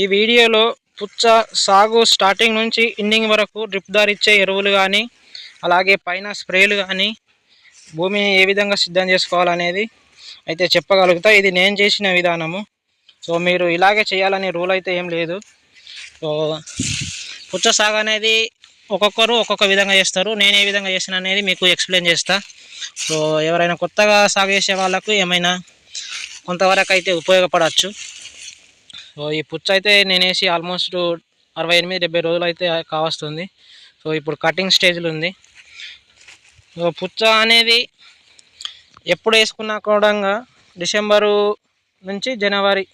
ఈ వీడియోలో పుచ్చ సాగు స్టార్టింగ్ నుంచి ఎండింగ్ వరకు డ్రిప్ దారిచ్చే ఎరువులు కానీ అలాగే పైన స్ప్రేలు కానీ భూమిని ఏ విధంగా సిద్ధం చేసుకోవాలనేది అయితే చెప్పగలుగుతా. ఇది నేను చేసిన విధానము. సో మీరు ఇలాగే చేయాలనే రూల్ అయితే ఏం లేదు. సో పుచ్చ సాగు అనేది ఒక్కొక్కరు ఒక్కొక్క విధంగా చేస్తారు. నేను ఏ విధంగా చేసిన అనేది మీకు ఎక్స్ప్లెయిన్ చేస్తా. సో ఎవరైనా కొత్తగా సాగు చేసే వాళ్ళకు ఏమైనా కొంతవరకు అయితే ఉపయోగపడవచ్చు. సో ఈ పుచ్చ అయితే నేను వేసి ఆల్మోస్ట్ అరవై ఎనిమిది డెబ్బై రోజులు అయితే కావస్తుంది. సో ఇప్పుడు కటింగ్ స్టేజ్లో ఉంది. సో పుచ్చ అనేది ఎప్పుడు వేసుకున్నా కూడా డిసెంబరు నుంచి జనవరి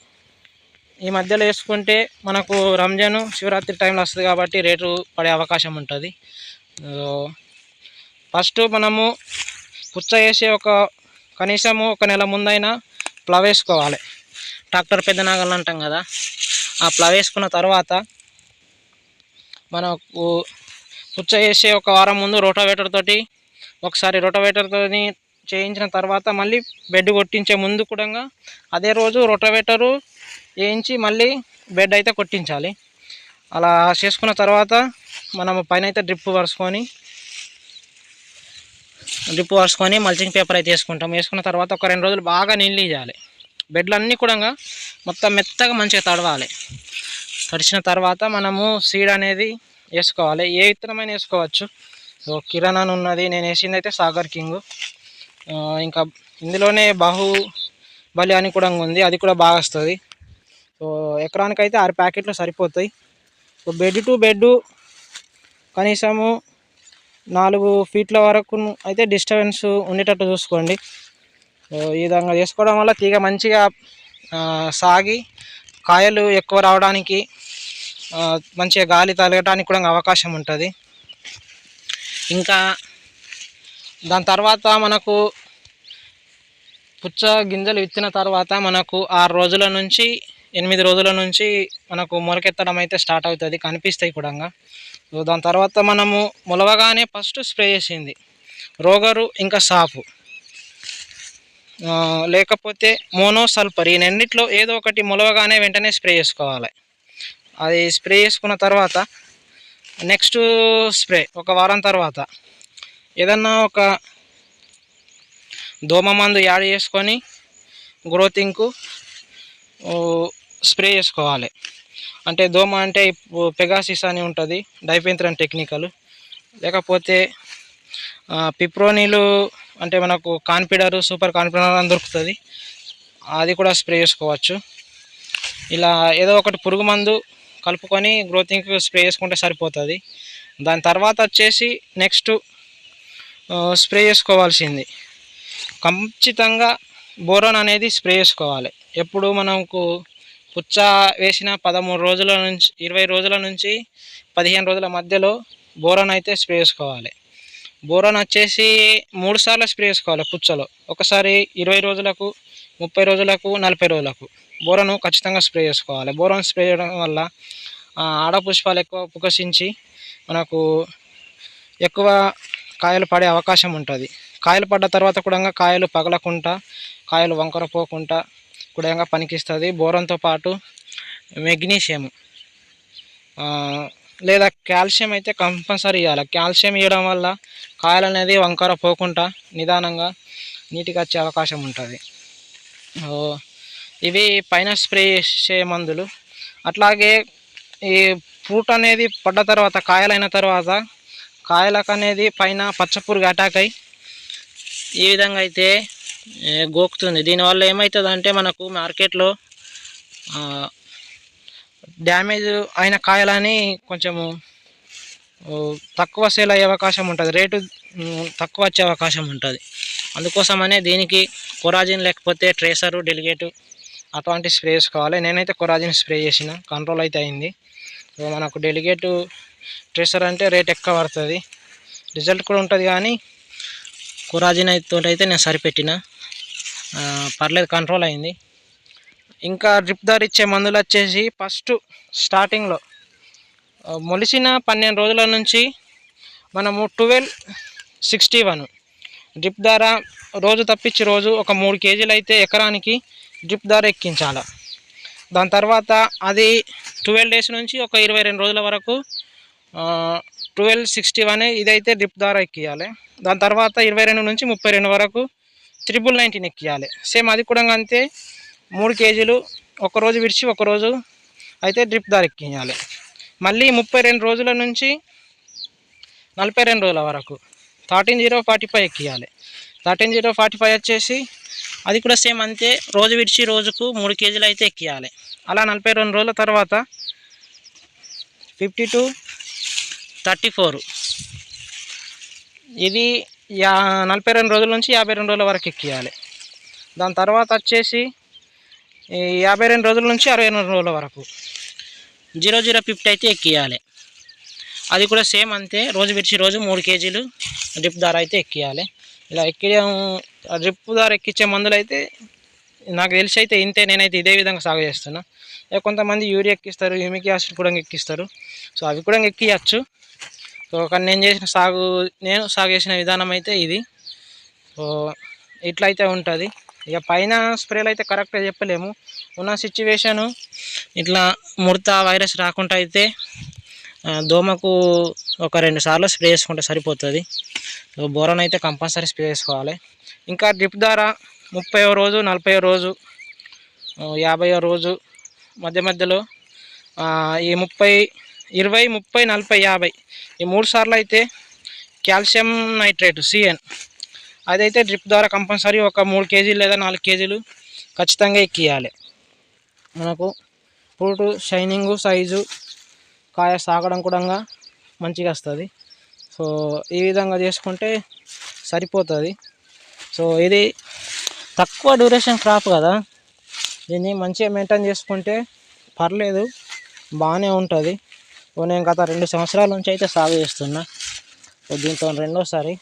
ఈ మధ్యలో వేసుకుంటే మనకు రంజాన్ శివరాత్రి టైంలో వస్తుంది కాబట్టి రేటు పడే అవకాశం ఉంటుంది. ఫస్ట్ మనము పుచ్చ వేసే ఒక కనీసము ఒక నెల ముందైనా ప్లవ్ వేసుకోవాలి. ట్రాక్టర్ పెద్ద నాగలు అంటాం కదా. ఆ ప్లవ్ వేసుకున్న తర్వాత మనకు పుచ్చ వేసే ఒక వారం ముందు రోటోవేటర్ తోటి ఒకసారి రోటోవేటర్తో చేయించిన తర్వాత మళ్ళీ బెడ్ కొట్టించే ముందు కూడా అదే రోజు రోటోవేటరు వేయించి మళ్ళీ బెడ్ అయితే కొట్టించాలి. అలా చేసుకున్న తర్వాత మనం పైన అయితే డ్రిప్ పరుచుకొని డ్రిప్ పరుచుకొని మల్చింగ్ పేపర్ అయితే వేసుకుంటాం. వేసుకున్న తర్వాత ఒక రెండు రోజులు బాగా నీళ్ళు ఇవ్వాలి బెడ్లు అన్నీ కూడా మొత్తం మెత్తగా మంచిగా తడవాలి. తడిచిన తర్వాత మనము సీడ్ అనేది వేసుకోవాలి. ఏ విత్తనమైన వేసుకోవచ్చు. సో కిరణ్ అని ఉన్నది నేను వేసింది అయితే సాగర్ కింగ్. ఇంకా ఇందులోనే బాహు బలి అని కూడా ఉంది. అది కూడా బాగా వస్తుంది. సో ఎకరానికి అయితే ఆరు ప్యాకెట్లు సరిపోతాయి. సో బెడ్ టు బెడ్ కనీసము నాలుగు ఫీట్ల వరకు అయితే డిస్టర్బెన్స్ ఉండేటట్టు చూసుకోండి. ఈ విధంగా చేసుకోవడం వల్ల తీగ మంచిగా సాగి కాయలు ఎక్కువ రావడానికి మంచిగా గాలి తగలటానికి కూడా అవకాశం ఉంటుంది. ఇంకా దాని తర్వాత మనకు పుచ్చ గింజలు విత్తిన తర్వాత మనకు ఆరు రోజుల నుంచి ఎనిమిది రోజుల నుంచి మనకు మొలకెత్తడం అయితే స్టార్ట్ అవుతుంది కనిపిస్తాయి కూడా సో దాని తర్వాత మనము మొలవగానే ఫస్ట్ స్ప్రే చేసింది. రోగరు ఇంకా సాపు. లేకపోతే మోనోసల్ఫర్ ఈ రెండిట్లో ఏదో ఒకటి మొలవగానే వెంటనే స్ప్రే చేసుకోవాలి. అది స్ప్రే చేసుకున్న తర్వాత నెక్స్ట్ స్ప్రే ఒక వారం తర్వాత ఏదన్నా ఒక దోమ మందు యాడ్ చేసుకొని గ్రోతింగ్కు స్ప్రే చేసుకోవాలి. అంటే దోమ అంటే ఇప్పుడు పెగాసిస్ అని ఉంటుంది డైపెంత్రన్ టెక్నికల్. లేకపోతే పిప్రోనీలు అంటే మనకు కాన్ఫిడర్ సూపర్ కాన్ఫిడర్ అని దొరుకుతుంది. అది కూడా స్ప్రే చేసుకోవచ్చు. ఇలా ఏదో ఒకటి పురుగు మందు కలుపుకొని గ్రోతింగ్ స్ప్రే చేసుకుంటే సరిపోతుంది. దాని తర్వాత వచ్చేసి నెక్స్ట్ స్ప్రే చేసుకోవాల్సింది. ఖచ్చితంగా బోరోన్ అనేది స్ప్రే చేసుకోవాలి. ఎప్పుడు మనకు పుచ్చ వేసిన పదమూడు రోజుల నుంచి ఇరవై రోజుల నుంచి పదిహేను రోజుల మధ్యలో బోరోన్ అయితే స్ప్రే చేసుకోవాలి. బోరాన్ వచ్చేసి మూడు సార్లు స్ప్రే చేసుకోవాలి పుచ్చలో. ఒకసారి ఇరవై రోజులకు ముప్పై రోజులకు నలభై రోజులకు. బోరను ఖచ్చితంగా స్ప్రే చేసుకోవాలి. బోరాన్ స్ప్రే చేయడం వల్ల ఆడపుష్పాలు ఎక్కువ పుకసించి మనకు ఎక్కువ కాయలు పడే అవకాశం ఉంటుంది. కాయలు పడ్డ తర్వాత కూడా కాయలు పగలకుండా కాయలు వంకర పోకుండా కూడా పనికిస్తుంది. బోరంతో పాటు మెగ్నీషియం లేదా కాల్షియం అయితే కంపల్సరీ ఇవ్వాలి కాల్షియం ఇవ్వడం వల్ల కాయలు అనేది వంకర పోకుండా నిదానంగా నీటిగా వచ్చే అవకాశం ఉంటుంది. ఇవి పైన స్ప్రే చేసే మందులు. అట్లాగే ఈ ఫ్రూట్ అనేది పడ్డ తర్వాత కాయలైన తర్వాత కాయలకు అనేది పైన పచ్చపురుగు అటాక్ అయి ఈ విధంగా అయితే గోకుతుంది. దీనివల్ల ఏమవుతుంది అంటే మనకు మార్కెట్లో డ్యామేజ్ అయిన కాయలని కొంచెము తక్కువ సేల్ అయ్యే అవకాశం ఉంటుంది. రేటు తక్కువ వచ్చే అవకాశం ఉంటుంది. అందుకోసమనే దీనికి కొరాజిన్ లేకపోతే ట్రేసరు డెలిగేటు అటువంటి స్ప్రే చేసుకోవాలి నేనైతే కొరాజిన్ స్ప్రే చేసిన. కంట్రోల్ అయితే అయింది. మనకు డెలిగేటు ట్రేసర్ అంటే రేట్ ఎక్కువ పడుతుంది. రిజల్ట్ కూడా ఉంటుంది కానీ కొరాజిన్ అయితే అయితే నేను సరిపెట్టిన. పర్లేదు కంట్రోల్ అయింది. ఇంకా డ్రిప్ దారి ఇచ్చే మందులు వచ్చేసి ఫస్ట్ స్టార్టింగ్లో మొలిసిన పన్నెండు రోజుల నుంచి మనము ట్వెల్వ్ సిక్స్టీ వన్ డ్రిప్ ద్వారా రోజు తప్పించి రోజు ఒక మూడు కేజీలు అయితే ఎకరానికి డ్రిప్ ద్వారా ఎక్కించాలి. దాని తర్వాత అది ట్వెల్వ్ డేస్ నుంచి ఒక ఇరవై రెండు రోజుల వరకు ట్వెల్వ్ సిక్స్టీ వన్ ఇదైతే డ్రిప్ ద్వారా ఎక్కియాలి. దాని తర్వాత ఇరవై రెండు నుంచి ముప్పై రెండు వరకు త్రిబుల్ నైన్టీన్ ఎక్కియాలి. సేమ్ అది కూడా అంతే మూడు కేజీలు ఒక రోజు విడిచి ఒక రోజు అయితే డ్రిప్ ద్వారా మళ్ళీ ముప్పై రెండు రోజుల నుంచి నలభై రెండు రోజుల వరకు థర్టీన్ జీరో ఫార్టీ ఫైవ్ ఎక్కియాలి. థర్టీన్ జీరో ఫార్టీ ఫైవ్ వచ్చేసి అది కూడా సేమ్ అంతే రోజు విడిచి రోజుకు మూడు కేజీలు అయితే ఎక్కియాలి. అలా నలభై రెండు రోజుల తర్వాత ఫిఫ్టీ టూ థర్టీ ఫోర్. ఇది యా నలభై రెండు రోజుల నుంచి యాభై రెండు రోజుల వరకు ఎక్కియాలి. దాని తర్వాత వచ్చేసి యాభై రెండు రోజుల నుంచి అరవై రెండు రోజుల వరకు. జీరో జీరో ఫిఫ్టీ అయితే ఎక్కియాలి. అది కూడా సేమ్ అంతే. రోజు విడిచి రోజు మూడు కేజీలు డ్రిప్ ద్వారా అయితే ఎక్కియాలి. ఇలా ఎక్కియడం డ్రిప్ ద్వారా ఎక్కించే మందులు అయితే నాకు తెలిసి అయితే ఇంతే. నేనైతే ఇదే విధంగా సాగు చేస్తున్నా. ఇక కొంతమంది యూరియా ఎక్కిస్తారు హ్యూమిక్ యాసిడ్ కూడా ఎక్కిస్తారు. సో అవి కూడా ఎక్కియచ్చు. సో కానీ నేను చేసిన సాగు నేను సాగు చేసిన విధానం అయితే ఇది. సో ఇట్లా అయితే ఉంటుంది. ఇక పైన స్ప్రేలు అయితే కరెక్ట్గా చెప్పలేము. ఉన్న సిచ్యువేషను ఇట్లా ముడత వైరస్ రాకుండా అయితే దోమకు ఒక రెండు సార్లు స్ప్రే చేసుకుంటే సరిపోతుంది. బోరన్ అయితే కంపల్సరీ స్ప్రే చేసుకోవాలి. ఇంకా డ్రిప్ ద్వారా ముప్పై రోజు నలభై రోజు యాభై రోజు మధ్య మధ్యలో ఈ ముప్పై ఇరవై ముప్పై నలభై యాభై ఈ మూడు సార్లు అయితే కాల్షియం నైట్రేట్ సిఎన్ అదైతే డ్రిప్ ద్వారా కంపల్సరీ ఒక మూడు కేజీలు లేదా నాలుగు కేజీలు ఖచ్చితంగా ఎక్కియాలి. మనకు ఫ్రూట్ షైనింగు సైజు కాయ సాగడం కూడా మంచిగా వస్తుంది. సో ఈ విధంగా చేసుకుంటే సరిపోతుంది. సో ఇది తక్కువ డ్యూరేషన్ క్రాప్ కదా. దీన్ని మంచిగా మెయింటైన్ చేసుకుంటే పర్లేదు బాగానే ఉంటుంది. నేను గత రెండు సంవత్సరాల నుంచి అయితే సాగు చేస్తున్నా. దీంతో రెండోసారి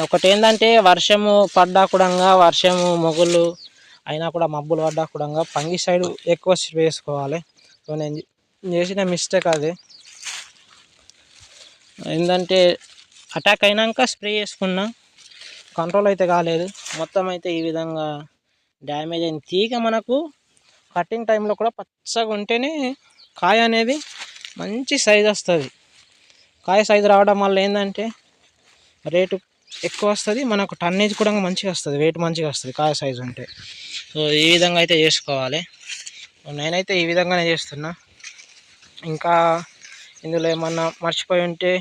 ఒకటి ఏంటంటే వర్షము పడ్డా కూడా వర్షము మొగులు అయినా కూడా మబ్బులు పడ్డా కూడా పంగి సైడ్ ఎక్కువ స్ప్రే వేసుకోవాలి. సో నేను చేసిన మిస్టేక్ అది. ఏంటంటే అటాక్ అయినాక స్ప్రే చేసుకున్నా కంట్రోల్ అయితే కాలేదు. మొత్తం అయితే ఈ విధంగా డ్యామేజ్ అయింది. తీగ మనకు కటింగ్ టైంలో కూడా పచ్చగా ఉంటేనే కాయ అనేది మంచి సైజ్ వస్తుంది. కాయ సైజు రావడం వల్ల ఏంటంటే రేటు ఎక్కువ వస్తుంది. మనకు టన్నేజ్ కూడా మంచిగా వస్తుంది. వెయిట్ మంచిగా వస్తుంది. కాయ సైజు ఉంటే. సో ఈ విధంగా అయితే చేసుకోవాలి. నేనైతే ఈ విధంగానే చేస్తున్నా. ఇంకా ఇందులో ఏమన్నా మర్చిపోయి ఉంటే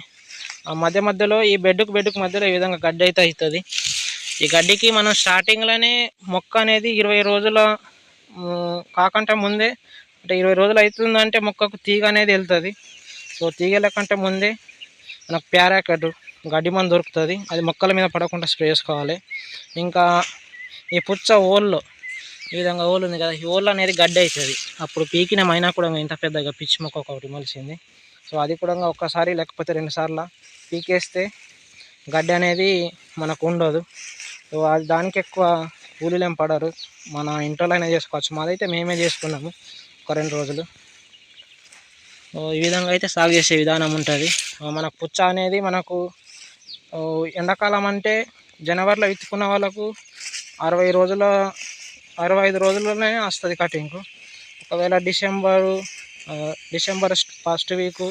ఆ మధ్య మధ్యలో ఈ బెడ్కు బెడ్కు మధ్యలో ఈ విధంగా గడ్డి అయితే అవుతుంది. ఈ గడ్డికి మనం స్టార్టింగ్లోనే మొక్క అనేది ఇరవై రోజుల కాకుండా ముందే అంటే ఇరవై రోజులు అవుతుందంటే మొక్కకు తీగ అనేది వెళ్తుంది. సో తీగ లేకంటే ముందే మనకు ప్యారాకడ్డు గడ్డి మందు దొరుకుతుంది. అది మొక్కల మీద పడకుండా స్ప్రే చేసుకోవాలి. ఇంకా ఈ పుచ్చ ఓల్లో ఈ విధంగా ఓళ్ళు ఉంది కదా ఈ ఓళ్ళు అనేది గడ్డి అవుతుంది. అప్పుడు పీకిన మైనా కూడా ఇంత పెద్దగా పిచ్చి మొక్క ఒకటి మొలిచింది. సో అది కూడా ఒక్కసారి లేకపోతే రెండుసార్లు పీకేస్తే గడ్డి అనేది మనకు ఉండదు. సో అది దానికి ఎక్కువ కూలీలు ఏం పడరు. మన ఇంట్లోనే చేసుకోవచ్చు. మాదైతే మేమే చేసుకున్నాము ఒక రెండు రోజులు. ఈ విధంగా అయితే సాగు చేసే విధానం ఉంటుంది. మనకు పుచ్చ అనేది మనకు ఎండాకాలం అంటే జనవరిలో విత్తుకున్న వాళ్ళకు అరవై రోజుల అరవై ఐదు రోజుల్లోనే వస్తుంది కటింగ్. ఒకవేళ December December first week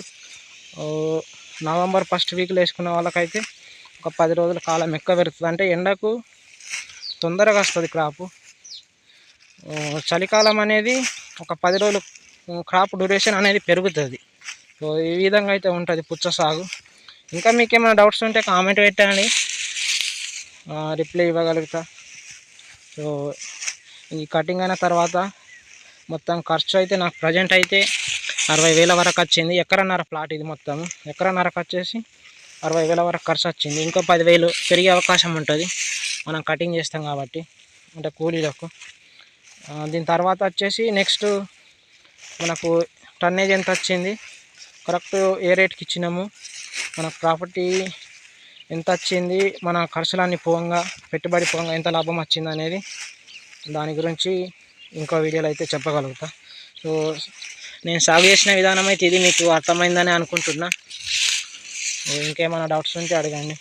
November first వీక్లో వేసుకున్న వాళ్ళకైతే ఒక పది రోజుల కాలం ఎక్కువ పెరుగుతుంది. అంటే ఎండకు తొందరగా వస్తుంది క్రాపు. చలికాలం అనేది ఒక పది రోజులు క్రాప్ డ్యూరేషన్ అనేది పెరుగుతుంది. సో ఈ విధంగా అయితే ఉంటుంది పుచ్చ సాగు. ఇంకా మీకు ఏమైనా డౌట్స్ ఉంటే కామెంట్ పెట్టండి. రిప్లై ఇవ్వగలుగుతా. సో ఈ కటింగ్ అయిన తర్వాత మొత్తం ఖర్చు అయితే నాకు ప్రజెంట్ అయితే అరవై వేల వరకు వచ్చింది. ఎకరన్నర ప్లాట్ ఇది మొత్తం. ఎకరన్నరకు వచ్చేసి అరవై వేల వరకు ఖర్చు వచ్చింది. ఇంకో పదివేలు పెరిగే అవకాశం ఉంటుంది. మనం కటింగ్ చేస్తాం కాబట్టి అంటే కూలీలకు. దీని తర్వాత వచ్చేసి నెక్స్ట్ మనకు టన్నేజ్ ఎంత వచ్చింది? కరెక్ట్ ఏ రేట్కి ఇచ్చినాము. మన ప్రాపర్టీ ఎంత వచ్చింది మన ఖర్చులన్నీ పోగా పెట్టుబడి పోగా ఎంత లాభం వచ్చింది అనేది దాని గురించి ఇంకో వీడియోలో అయితే చెప్పగలుగుతా. సో నేను సాగు చేసిన విధానం అయితే ఇది మీకు అర్థమైందని అనుకుంటున్నా. ఇంకేమైనా డౌట్స్ ఉంటే అడగండి.